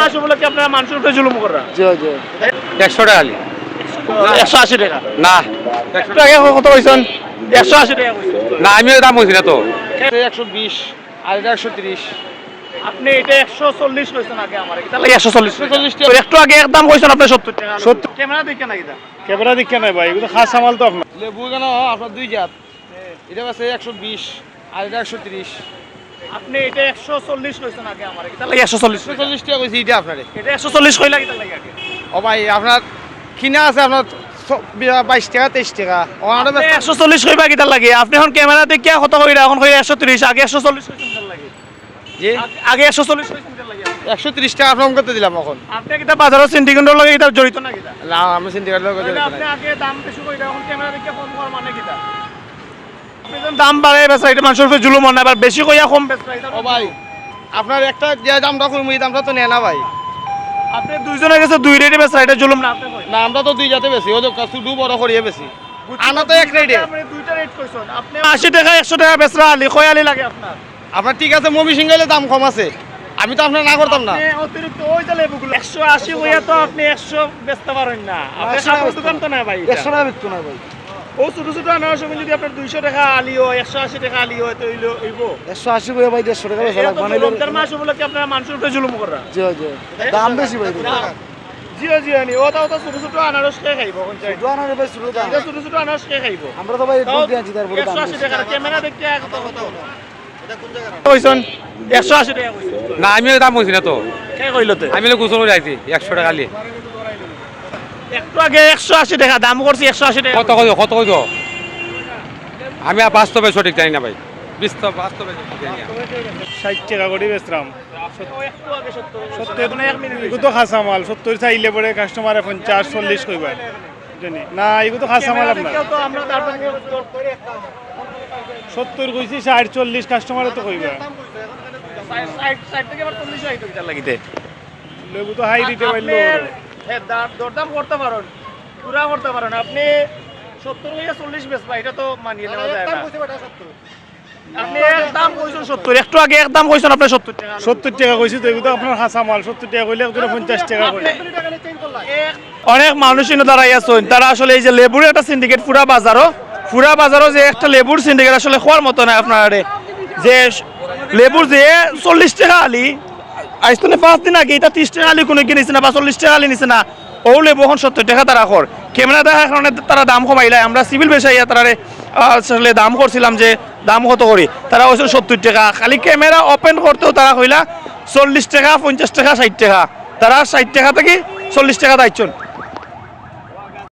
মাস উপলক্ষে আপনারা মানুষের উপরে জুলুম করা জি জি। একশো টাকা আলি একশো আশি টাকা। না। একটু আগে কত কইছেন? একশো আশি টাকা না আমিও দাম বলছি না তো। একশো বিশ আর এটা একশো তিরিশ। আপনি এটা একশো চল্লিশ কইছেন আগে আমার। একশো চল্লিশ। 140 টাকা। একটু আগে একদম কইছেন আপনি সত্তর টাকা। 70 ক্যামেরা দেখে নাকি দা ক্যামেরা দিকে নাই ভাই এগুলো খাস সামাল তো আপনার। লেবু কেন আপনার দুই জাত। এটা আছে একশো বিশ আর এটা একশো তিরিশ। আপনি এটা একশো চল্লিশ কইছেন আগে আমার একশো চল্লিশ একশো চল্লিশ টাকা কইছি এটা আপনারে। এটা একশো চল্লিশ কইলা কি তাহলে আগে? ও ভাই আপনার কিনা আছে আপনার বাইশ টাকা তেইশ টাকা। একশো চল্লিশ কইবা কি লাগে? আপনি এখন ক্যামেরা দেখে কত কইরা এখন কই একশো ত্রিশ আগে একশো চল্লিশ লাগে। আগে- একশো চল্লিশ লাগে একশো তিরিশ টাকা আপনার করতে দিলাম এখন। আপনি কিতা বাজারের সিন্ডিকেটের লগে এটা জড়িত না কিতা না আমি সিন্ডিকেট লোক তাহলে আপনি আগে দাম বেশি কইরা এখন ক্যামেরা দেখে কম করার মানে কিতা দাম বেচা এটা মানুষের উপরে জুলুম বেশি কইয়া কম বেচা ও ভাই আপনার একটা যে দামটা করব এই দামটা তো নেয় না ভাই। আপনি দুইজনে গেছে দুই রেটে বেচা এটা জুলুম না আপনি না আমরা তো দুই জাতে বেশি ও তো শুধু বড় করিয়ে বেশি আনা তো এক রেটে। দুইটা রেট কইছেন আপনি 80 টাকা 100 টাকা বেচরা আলি কয় আলি লাগে আপনার? আপনার ঠিক আছে মমি সিঙ্গেলে দাম কম আছে আমি তো আপনার না করতাম না। অতিরিক্ত ওই যে লেবুগুলো 180 কইয়া তো আপনি 100 বেচতে পারেন না আপনি কাপড় দোকান তো না ভাই এটা। একশো টাকা বিকতো না ভাই। ও ছোট ছোট আনারস সময় যদি আপনার 200 টাকা আলি হয় 180 টাকা আলি হয় তো হইবো একশো আশি করে ভাই দেড়শো টাকা রমজান মাস উপলক্ষে আপনারা মানুষের উপরে জুলুম করা জি জি দাম বেশি ভাই জিও জিও নি। ও তাও তো ছোট ছোট আনারস কে খাইব কোন চাই দোকানের ভাই শুরু দাম। এটা ছোট ছোট আনারস কে খাইব আমরা তো ভাই দুধ দিয়ে তারপরে দাম 180 টাকা ক্যামেরা দেখতে কত কত কইছেন 180 টাকা কইছেন না আমিও দাম বলছি না তো। কে কইলতে আমি করে আইছি একশো টাকা আলি। একটু আগে 180 টাকা দাম করছি 180 টাকা। কত কত কত কত আমি আর বাস্তবে সঠিক জানি না ভাই। বিস্তব বাস্তবে সঠিক জানি না। ষাট টাকা করে বেচলাম একটু আগে 70 সত্তর এক মিনিট এগুলো তো খাসা মাল সত্তর চাইলে পরে কাস্টমারে পঞ্চাশ চল্লিশ কইবার। জানি। না এগুলো তো খাসা মাল আপনার। সত্তর কইছি ষাট চল্লিশ কাস্টমারে তো কইবা সাইড সাইড থেকে আবার 40 লাগিতে। লেবু তো হাই দিতে পারল। হ্যাঁ দাম দরদাম করতে পারেন পুরা করতে পারেন। আপনি 70 হইয়া 40 বেচবা এটা তো মানিয়ে নেওয়া যায় না। আপনি একদম কইছেন 70 একটু আগে একদম কইছেন আপনি 70 টাকা সত্তর টাকা কইছি তো এগুলো আপনার খাসা মাল সত্তর টাকা কইলে একজনে পঞ্চাশ টাকা কইলে অনেক মানুষই দাঁড়াই আছেন তারা আসলে এই যে লেবুর একটা সিন্ডিকেট পুরা বাজারও পুরা বাজারও যে একটা লেবুর সিন্ডিকেট আসলে খোয়ার মতো না আপনার। যে লেবুর যে চল্লিশ টাকা আলি আজ পাঁচ দিন আগে, এটা ত্রিশ টাকা আলি কোনো কিনেছে না বা চল্লিশ টাকা আলি নিছে না। ওলে বহন সত্তর টাকা তারা কর। ক্যামেরা দেখার কারণে তারা দাম কমাইলে, আমরা সিভিল বেসাইয়া তারা আসলে দাম করছিলাম যে দাম কত করি। তারা হয়েছিল সত্তর টাকা। খালি ক্যামেরা ওপেন করতেও তারা হইলা চল্লিশ টাকা, পঞ্চাশ টাকা, ষাট টাকা। তারা ষাট টাকা থেকে চল্লিশ টাকা দাইছন